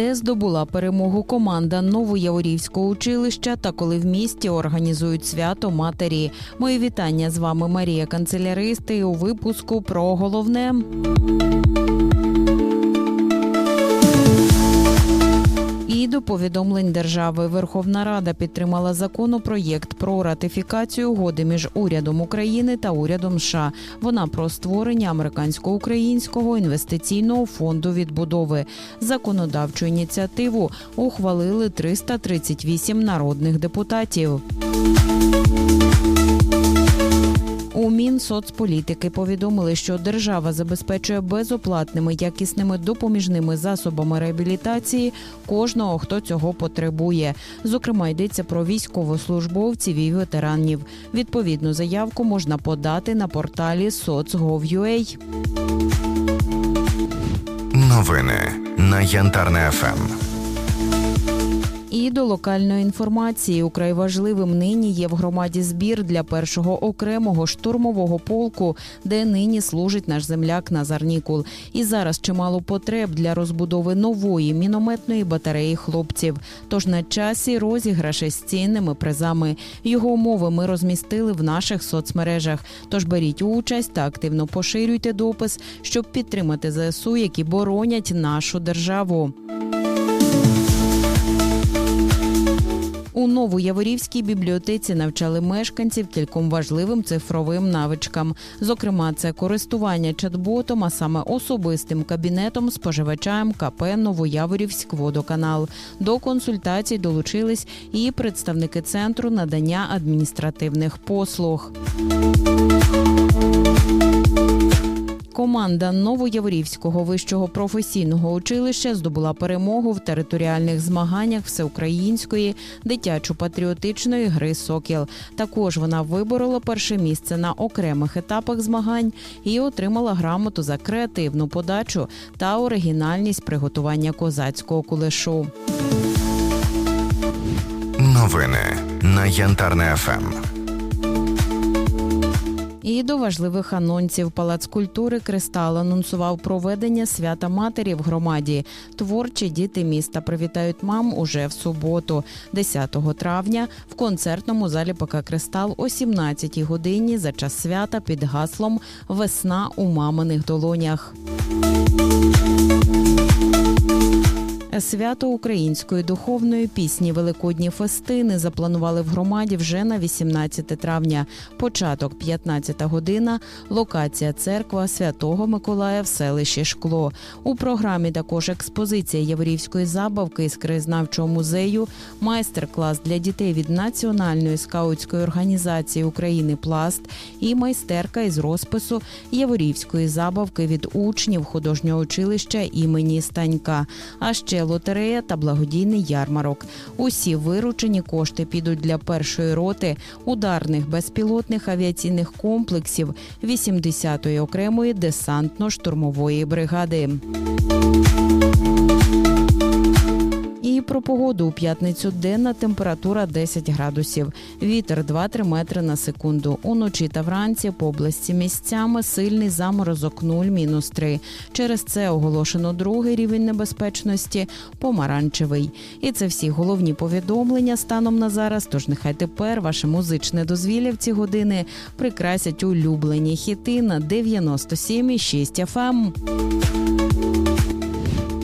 де здобула перемогу команда Новояворівського училища та коли в місті організують свято матері. Мої вітання з вами Марія Канцеляристи у випуску про головне. До повідомлень держави Верховна Рада підтримала законопроєкт про ратифікацію угоди між урядом України та урядом США. Вона про створення американсько-українського інвестиційного фонду відбудови. Законодавчу ініціативу ухвалили 338 народних депутатів. Мінсоцполітики повідомили, що держава забезпечує безоплатними якісними допоміжними засобами реабілітації кожного, хто цього потребує. Зокрема, йдеться про військовослужбовців і ветеранів. Відповідну заявку можна подати на порталі soc.gov.ua. Новини на Янтарне ФМ. І до локальної інформації украй важливим нині є в громаді збір для першого окремого штурмового полку, де нині служить наш земляк Назар Нікул. І зараз чимало потреб для розбудови нової мінометної батареї хлопців. Тож на часі розіграші з цінними призами. Його умови ми розмістили в наших соцмережах. Тож беріть участь та активно поширюйте допис, щоб підтримати ЗСУ, які боронять нашу державу. У Новояворівській бібліотеці навчали мешканців кільком важливим цифровим навичкам. Зокрема, це користування чат-ботом, а саме особистим кабінетом споживача МКП Новояворівськ водоканал. До консультацій долучились і представники центру надання адміністративних послуг. Команда Новояворівського вищого професійного училища здобула перемогу в територіальних змаганнях всеукраїнської дитячо-патріотичної гри Сокіл. Також вона виборола перше місце на окремих етапах змагань і отримала грамоту за креативну подачу та оригінальність приготування козацького кулешу. Новини на Янтарне ФМ. І до важливих анонсів Палац культури Кристал анонсував проведення свята матері в громаді. Творчі діти міста привітають мам уже в суботу, 10 травня, в концертному залі ПК Кристал о 17 годині за час свята під гаслом Весна у маминих долонях. Свято української духовної пісні Великодні фестини запланували в громаді вже на 18 травня. Початок 15 година. Локація церква Святого Миколая в селищі Шкло. У програмі також експозиція Яворівської забавки із краєзнавчого музею, майстер-клас для дітей від Національної скаутської організації України Пласт і майстерка із розпису Яворівської забавки від учнів художнього училища імені Станька. А ще лотерея та благодійний ярмарок. Усі виручені кошти підуть для першої роти ударних безпілотних авіаційних комплексів 80-ї окремої десантно-штурмової бригади. Про погоду у п'ятницю денна температура 10 градусів. Вітер 2-3 метри на секунду. Уночі та вранці по області місцями сильний заморозок 0-3. Через це оголошено другий рівень небезпечності помаранчевий. І це всі головні повідомлення станом на зараз. Тож нехай тепер ваше музичне дозвілля в ці години прикрасять улюблені хіти на 97,6 FM.